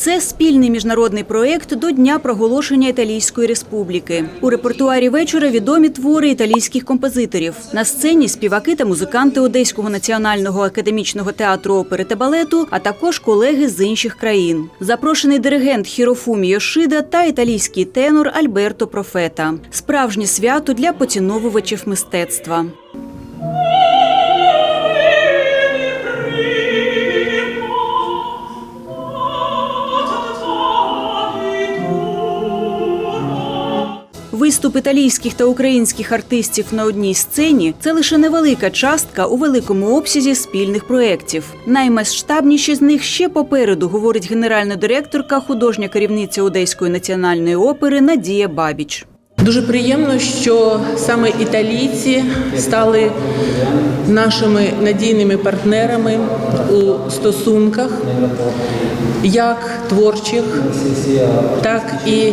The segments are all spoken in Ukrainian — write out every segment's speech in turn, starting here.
Це спільний міжнародний проєкт до Дня проголошення Італійської республіки. У репертуарі вечора відомі твори італійських композиторів. На сцені співаки та музиканти Одеського національного академічного театру опери та балету, а також колеги з інших країн. Запрошений диригент Хірофумі Йошида та італійський тенор Альберто Профета. Справжнє свято для поціновувачів мистецтва. Виступ італійських та українських артистів на одній сцені це лише невелика частка у великому обсязі спільних проєктів. Наймасштабніші з них ще попереду, говорить генеральна директорка, художня керівниця Одеської національної опери Надія Бабіч. Дуже приємно, що саме італійці стали нашими надійними партнерами у стосунках, як творчих, так і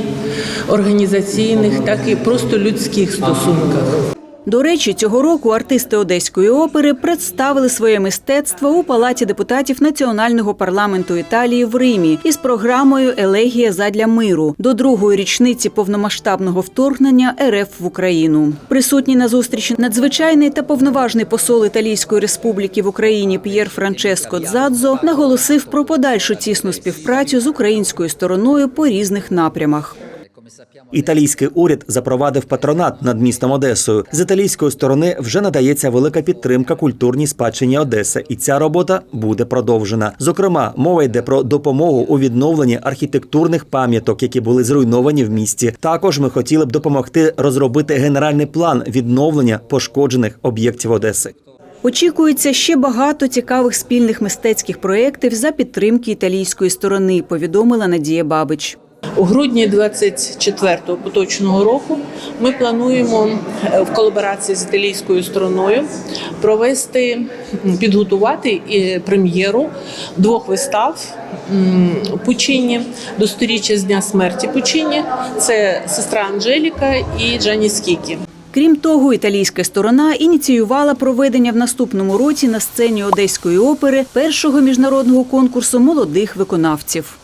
організаційних, так і просто людських стосунках. До речі, цього року артисти Одеської опери представили своє мистецтво у палаті депутатів Національного парламенту Італії в Римі із програмою Елегія задля миру до другої річниці повномасштабного вторгнення РФ в Україну. Присутній на зустрічі надзвичайний та повноважний посол Італійської республіки в Україні П'єр Франческо Дзадзо наголосив про подальшу тісну співпрацю з українською стороною по різних напрямах. Італійський уряд запровадив патронат над містом Одесою. З італійської сторони вже надається велика підтримка культурній спадщині Одеси, і ця робота буде продовжена. Зокрема, мова йде про допомогу у відновленні архітектурних пам'яток, які були зруйновані в місті. Також ми хотіли б допомогти розробити генеральний план відновлення пошкоджених об'єктів Одеси. Очікується ще багато цікавих спільних мистецьких проєктів за підтримки італійської сторони, повідомила Надія Бабич. У грудні 24-го поточного року ми плануємо е, в колаборації з італійською стороною провести підготувати е, прем'єру двох вистав Пучині до сторіччя з дня смерті Пучині. Це сестра Анжеліка і Джані Скікі. Крім того, італійська сторона ініціювала проведення в наступному році на сцені Одеської опери першого міжнародного конкурсу молодих виконавців.